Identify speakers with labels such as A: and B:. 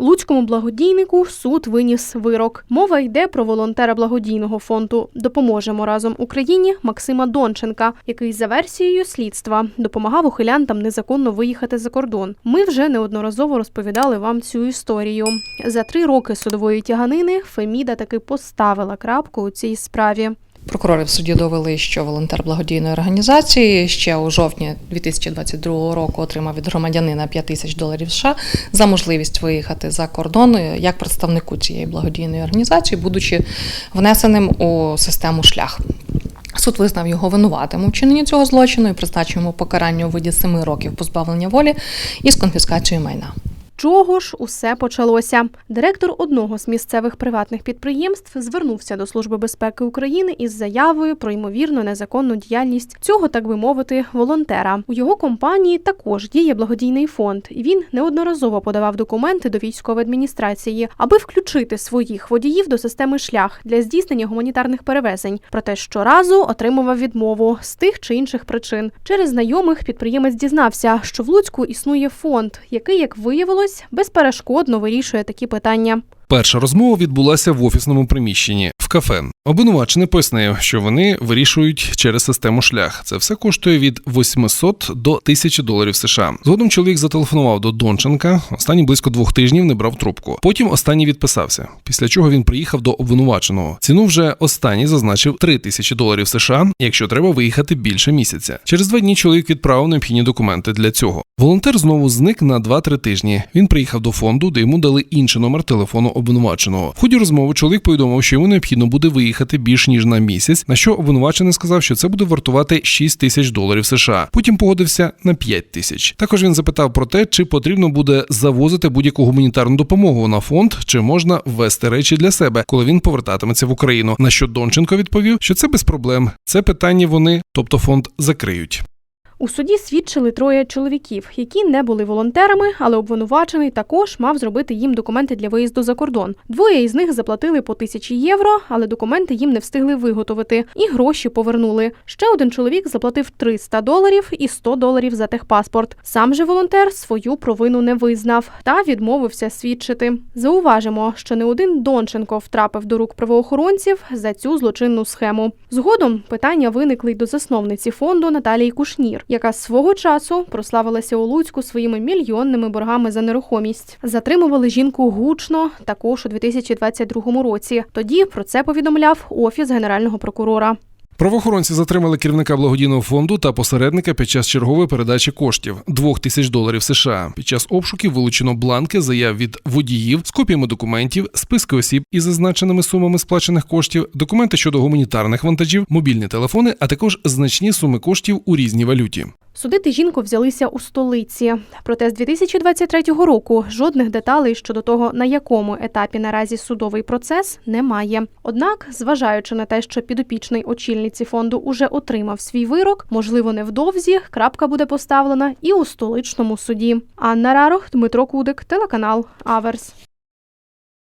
A: Луцькому благодійнику суд виніс вирок. Мова йде про волонтера благодійного фонду Допоможемо разом Україні Максима Донченка, який за версією слідства допомагав ухилянтам незаконно виїхати за кордон. Ми вже неодноразово розповідали вам цю історію. За три роки судової тяганини Феміда таки поставила крапку у цій справі.
B: Прокурори в суді довели, що волонтер благодійної організації ще у жовтні 2022 року отримав від громадянина 5 тисяч доларів США за можливість виїхати за кордон як представнику цієї благодійної організації, будучи внесеним у систему шлях. Суд визнав його винуватим у вчиненні цього злочину і призначив йому покарання у виді 7 років позбавлення волі із конфіскацією майна.
A: Чого ж усе почалося? Директор одного з місцевих приватних підприємств звернувся до Служби безпеки України із заявою про ймовірну незаконну діяльність цього, так би мовити, волонтера. У його компанії також діє благодійний фонд, він неодноразово подавав документи до військової адміністрації, аби включити своїх водіїв до системи шлях для здійснення гуманітарних перевезень. Проте щоразу отримував відмову з тих чи інших причин. Через знайомих підприємець дізнався, що в Луцьку існує фонд, який, як виявилось, безперешкодно вирішує такі питання.
C: Перша розмова відбулася в офісному приміщенні в кафе. Обвинувачений пояснив, що вони вирішують через систему шлях. Це все коштує від 800 до 1000 доларів США. Згодом чоловік зателефонував до Донченка. Останній близько двох тижнів не брав трубку. Потім останній відписався. Після чого він приїхав до обвинуваченого. Ціну вже останній зазначив 3000 доларів США, якщо треба виїхати більше місяця. Через два дні чоловік відправив необхідні документи для цього. Волонтер знову зник на 2-3 тижні. Він приїхав до фонду, де йому дали інший номер телефону обвинуваченого. В ході розмови чоловік повідомив, що йому необхідно буде виїхати більш ніж на місяць. На що обвинувачений сказав, що це буде вартувати 6 тисяч доларів США. Потім погодився на 5 тисяч. Також він запитав про те, чи потрібно буде завозити будь-яку гуманітарну допомогу на фонд, чи можна ввести речі для себе, коли він повертатиметься в Україну. На що Донченко відповів, що це без проблем. Це питання вони, тобто фонд, закриють.
A: У суді свідчили троє чоловіків, які не були волонтерами, але обвинувачений також мав зробити їм документи для виїзду за кордон. Двоє із них заплатили по тисячі євро, але документи їм не встигли виготовити, і гроші повернули. Ще один чоловік заплатив 300 доларів і 100 доларів за техпаспорт. Сам же волонтер свою провину не визнав та відмовився свідчити. Зауважимо, що не один Донченко втрапив до рук правоохоронців за цю злочинну схему. Згодом питання виникли й до засновниці фонду Наталії Кушнір яка свого часу прославилася у Луцьку своїми мільйонними боргами за нерухомість. Затримували жінку гучно також у 2022 році. Тоді про це повідомляв офіс генерального прокурора.
C: Правоохоронці затримали керівника благодійного фонду та посередника під час чергової передачі коштів 2 тисяч доларів США. Під час обшуків вилучено бланки заяв від водіїв з копіями документів, списки осіб із зазначеними сумами сплачених коштів, документи щодо гуманітарних вантажів, мобільні телефони, а також значні суми коштів у різній валюті.
A: Судити жінку взялися у столиці. Проте з 2023 року жодних деталей щодо того, на якому етапі наразі судовий процес, немає. Однак, зважаючи на те, що підопічний очільниці фонду уже отримав свій вирок, можливо, невдовзі крапка буде поставлена і у столичному суді. Анна Рарох, Дмитро Кудик, телеканал Аверс.